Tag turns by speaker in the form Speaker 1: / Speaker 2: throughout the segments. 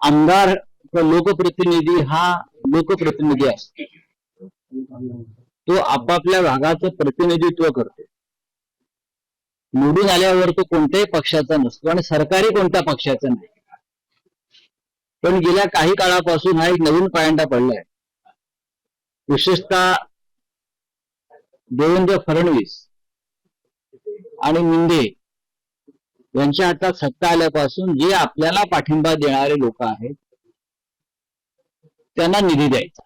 Speaker 1: आमदार व लोकप्रतिनिधी हा लोकप्रतिनिधी असतो. तो आपापल्या भागाचं प्रतिनिधित्व करतो. निवडून आल्यावर तो कोणत्याही पक्षाचा नसतो आणि सरकारी कोणत्या पक्षाचा नाही. पण गेल्या काही काळापासून हा एक नवीन पायंडा पडलाय. विशेषतः देवेंद्र फडणवीस आणि मुंडे यांच्या हातात सत्ता आल्यापासून जे आपल्याला पाठिंबा देणारे लोक आहेत त्यांना निधी द्यायचा.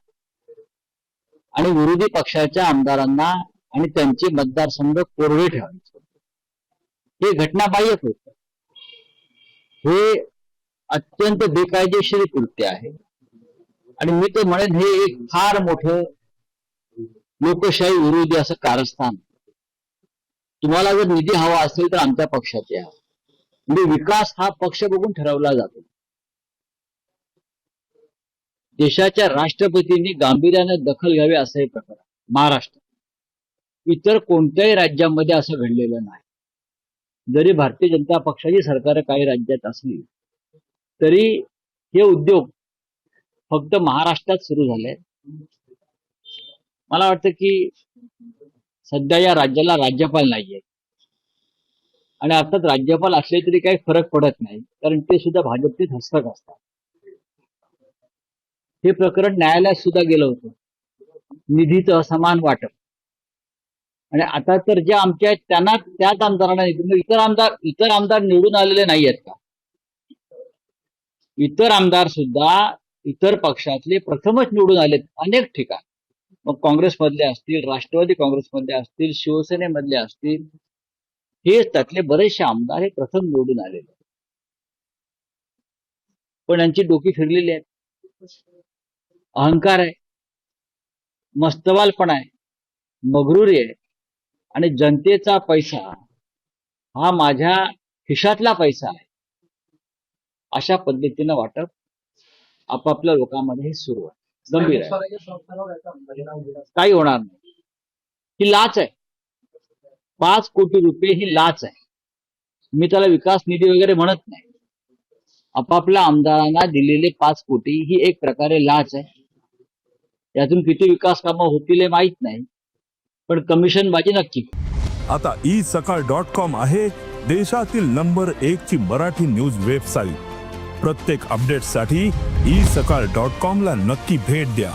Speaker 1: आणि विरोधी पक्षाच्या आमदारांना आणि त्यांचे मतदारसंघ कोरडे ठेवायचे. हे घटनाबाह्य होत. हे अत्यंत बेकायदेशीर कृत्य आहे. आणि मी तर म्हणेन हे एक फार मोठं लोकशाही विरोधी असं कारस्थान. तुम्हाला जर निधी हवा असेल तर आमच्या पक्षाचे हवा. म्हणजे विकास हा पक्ष बघून ठरवला जातो. देशाच्या राष्ट्रपतींनी गांभीर्याने दखल घ्यावी असं हे प्रकार महाराष्ट्र. इतर कोणत्याही राज्यामध्ये असं घडलेलं नाही. जरी भारतीय जनता पक्षाची सरकार काही राज्यात असली तरी हे उद्योग फक्त महाराष्ट्रात सुरू झाले. मला वाटतं की सध्या या राज्याला राज्यपाल नाहीये. आणि अर्थात राज्यपाल असले तरी काही फरक पडत नाही कारण ते सुद्धा भाजपचे हस्तक असतात. हे प्रकरण न्यायालयात सुद्धा गेलं होतं. निधीचं असमान वाटप. आणि आता तर जे आमच्या आहेत त्यांना त्याच आमदारांना इतर आमदार इतर आमदार निवडून आलेले नाही आहेत का? इतर आमदार सुद्धा इतर पक्षातले प्रथमच निवडून आलेत अनेक ठिकाण. मग काँग्रेसमधले असतील राष्ट्रवादी काँग्रेसमधले असतील शिवसेनेमधले असतील हे त्यातले बरेचसे आमदार हे प्रथम निवडून आलेले आहेत. पण यांची डोकी फिरलेली आहेत. अहंकार आहे. मस्तवालपणा आहे. मगरुरी आहे. आणि जनतेचा पैसा हा माझ्या खिशातला पैसा आहे. अशा पद्धतीनं वाटप आपापल्या लोकांमध्ये हे सुरू आहे. गंभीर आहे. काही होणार नाही. ही लाच आहे. पाच कोटी रुपये ही लाच आहे. मी त्याला विकास निधी वगैरे म्हणत नाही. आपापल्या आमदारांना दिलेले पाच कोटी ही एक प्रकारे लाच आहे. यातून किती विकास कामं होतील हे माहीत नाही पण कमिशन बाजी नक्की.
Speaker 2: आता ई सकाळ डॉट कॉम आहे देशातील नंबर एक ची मराठी न्यूज वेबसाईट. प्रत्येक अपडेटसाठी ई सकाळ डॉट कॉम ला नक्की भेट द्या.